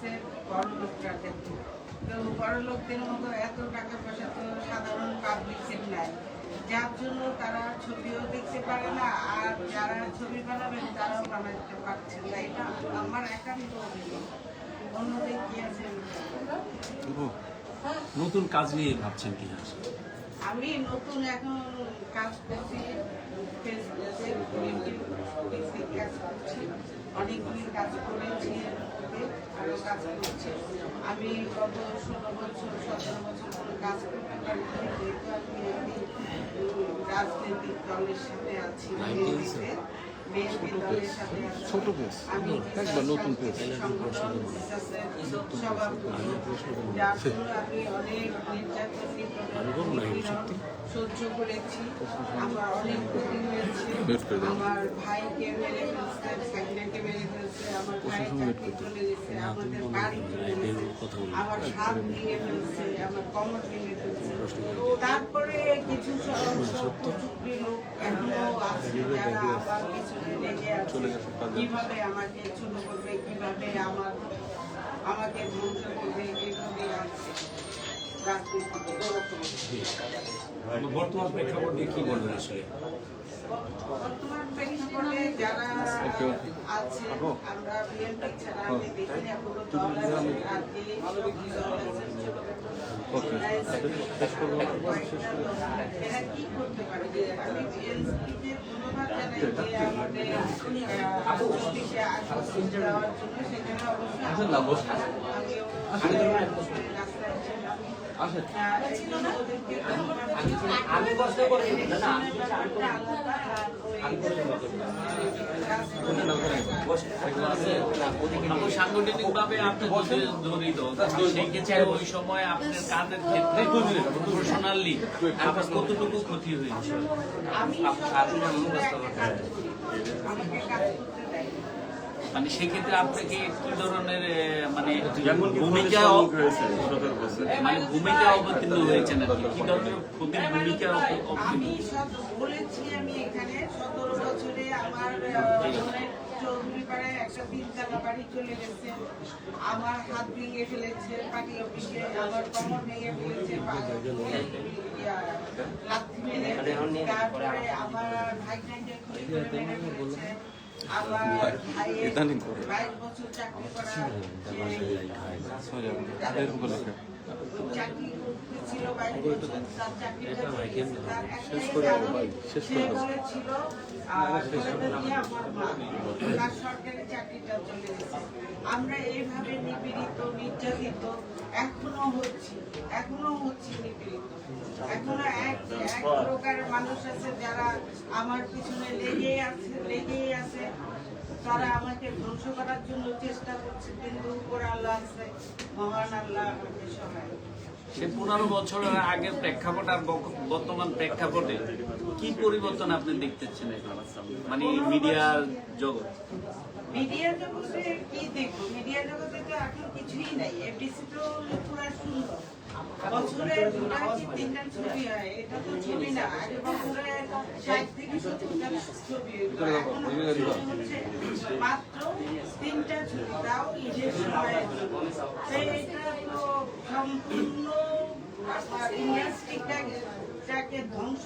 গেছে বড় লোকরা তো বড় লোকদের মতো এত টাকা পয়সা তো সাধারণ পাবলিকের নাই। যার জন্য তারা ছবিও দেখতে পারে না আর যারা ছবি বানাবেন তারাও বানাতে পারছেন না। এটা আমার একান্ত অভিযোগ। অন্যদের কি আছে? নতুন কাজ নিয়ে ভাবছেন কি আমি নতুন এখন কাজ করছি ফেসবুকে কাজ করছি অনেকগুলি কাজ করেছি। কাজ করছি আমি গত ষোলো বছর সতেরো বছর ধরে কাজ করতে পারি যেহেতু আমি রাজনৈতিক দলের সাথে আছি ছোট পেজ আমি একবার নতুন পেজ সহ্য করেছি। আমার অনেক ক্ষতি হয়েছে। আমার ভাইকে মেরে ফেলছে সাকিনাকে মেরে ফেলছে। চলে গেছে। চলে গেছে ফেলছে আমার কমর ভেঙে ফেলছে। তারপরে কিছু লেগে আছে। কীভাবে আমাকে ছোট করবে কীভাবে আমার আমাকে ধ্বংস করবে এইভাবে আছে। রাজনীতিতে। বর্তমান প্রেক্ষাপট দিয়ে কি বলবেন আসলে বর্তমান প্রেক্ষাপটে যারা আছে আমরা বিএনপি ছাড়া আমি দেখি না কোনো দল আছে আর দল আছে এরা কি করতে পারে আমি বিএনপিকে ধন্যবাদ জানাই যে আমাদের চব্বিশে আগস্ট দেওয়ার জন্য সেখানে অবশ্যই আমিও সাংগঠনিক ভাবে আপনি জড়িত সেই ওই সময় আপনার কাজের ক্ষেত্রে প্রফেশনালি আপনার কতটুকু ক্ষতি হয়েছে? আমি আমাকে কাজ করতে দেয় মানে সেক্ষেত্রে আপনাকে কি ধরনের মানে ভূমিকা হয়েছে মানে ভূমিকা অবতীর্ণ হয়েছেন আর কি। ধরনের ক্ষতির ভূমিকা অবতীর্ণ আমি সব বলেছি আমি এখানে সতেরো বছরে আমার চৌধুরী পাড়ায় একটা তিনতলা বাড়ি চলে গেছে। আমার হাত ভেঙে ফেলেছে পার্টি অফিসে আমার কমর ভেঙে ফেলেছে পা- লাথি মেরে তারপরে আমার ভাইটাকে খুলি ইদানিং করে। আমরা এইভাবে নিপীড়িত নির্যাতিত এখনও হচ্ছি এখনও হচ্ছি নিপীড়িত এখনও এক প্রকার মানুষ আছে যারা আমার পিছনে লেগে আছে লেগেই আছে। তারা আমাকে ধ্বংস করার জন্য চেষ্টা করছে কিন্তু উপর আল্লাহ আছে মহান আল্লাহ আমাকে সহায়। সে পনেরো বছরের আগের প্রেক্ষাপট আর বর্তমান প্রেক্ষাপটে কি পরিবর্তন আপনি দেখতেছেন এখন? মানে মিডিয়ার জগৎ? মিডিয়া জগতে কি দেখব? মিডিয়া জগতে তো এখন কিছুই নাই। এফডিসি তো পুরো সুন্দর। বছরে দুটা কি তিনটা ছবি হয় এটা তো ছবি না। আগে বছরে ষাট থেকে সত্তরটা ছবি মাত্র তিনটা ছবি তাও ঈদের সময়। এটা তো সম্পূর্ণ ইন্ডাস্ট্রিটাকে ধ্বংস